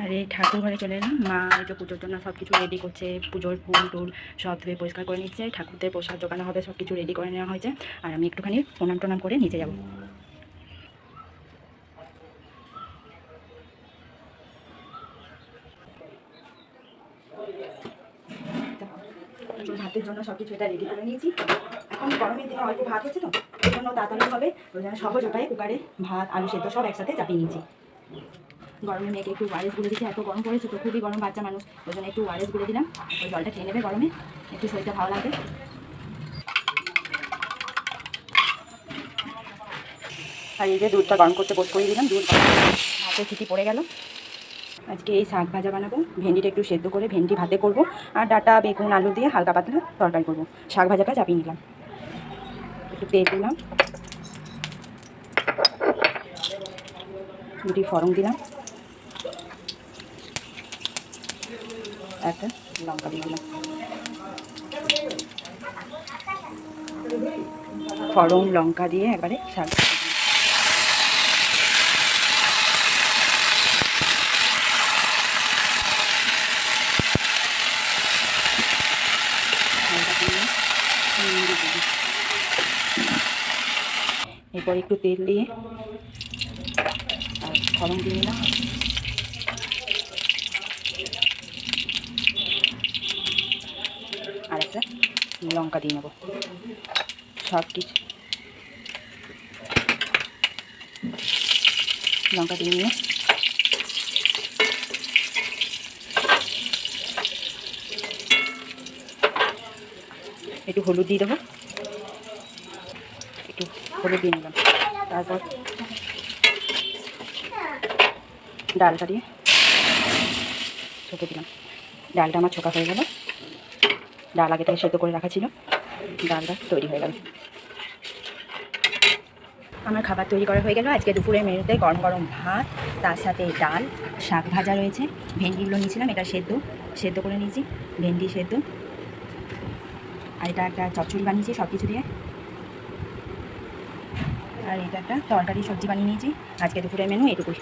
আর এই ঠাকুর ঘরে চলে এলাম। মা যে পুজোর জন্য সব কিছু রেডি করছে। পুজোর ফুল টুল সব ধুয়ে পরিষ্কার করে নিচ্ছে। ঠাকুরদের প্রসাদ জোগানো হবে সব কিছু রেডি করে নেওয়া হয়েছে। আর আমি একটুখানি প্রণাম টনাম করে নিচে যাব। ভাতের জন্য সব কিছু এটা রেডি করে নিয়েছি। এখন গরমের দিনে অল্প ভাত হচ্ছে তো ওই জন্য তাড়াতাড়ি হবে। ওই জন্য সহজ উপায়ে কুকারে ভাত, আলু সেদ্ধ সব একসাথে চাপিয়ে নিয়েছি। গরমে মেয়েকে একটু ওয়ারেস গুলে দিচ্ছি এত গরম পড়েছে তো খুবই গরম বাচ্চা মানুষ। ওই জন্য একটু ওয়ারেস গুলে দিলাম ওই জলটা খেয়ে নেবে গরমে, একটু শরীরটা ভালো লাগবে। আর এই যে দুধটা গরম করতে বোধ করে দিলাম, দুধ ভাতে সিটি পড়ে গেল। আজকে এই শাক ভাজা বানাবো, ভেন্ডিটা একটু সেদ্ধ করে ভেন্ডি ভাতে করব, আর ডাটা, বেগুন, আলু দিয়ে হালকা পাতলা তরকারি করব। শাক ভাজাটা চাপিয়ে নিলাম। একটু তেল দিলাম। দুটি ফরম দিলাম। একটা লঙ্কা দিয়ে দিলাম ফরম লঙ্কা দিয়ে একবারে শাক দিলাম। দিলাম। এরপর একটু তেল দিয়ে আর ফরম দিয়ে নিলাম একটা লঙ্কা দিয়ে নেব। সব কিছু। লঙ্কা দিয়ে নিয়ে। একটু হলুদ দিয়ে দেবো। একটু হলুদ দিয়ে নিলাম। তারপর ডালটা দিয়ে ছোকে দিলাম। ডালটা আমার ছোকা হয়ে গেল। ডাল আগে থেকে সেদ্ধ করে রাখা ছিল। ডালটা তৈরি হয়ে গেল। আমার খাবার তৈরি করা হয়ে গেল। আজকে দুপুরে মেনুতে গরম গরম ভাত, তার সাথে ডাল, শাক ভাজা রয়েছে। ভেন্ডিগুলো নিয়েছিলাম, এটা সেদ্ধ সেদ্ধ করে নিয়েছি। ভেন্ডি সেদ্ধ। আর এটা একটা চচ্চড়ি বানিয়েছি সব কিছু দিয়ে। আর এটা একটা তরকারি সবজি বানিয়ে নিয়েছি। আজকে দুপুরের মেনু এটুকুই।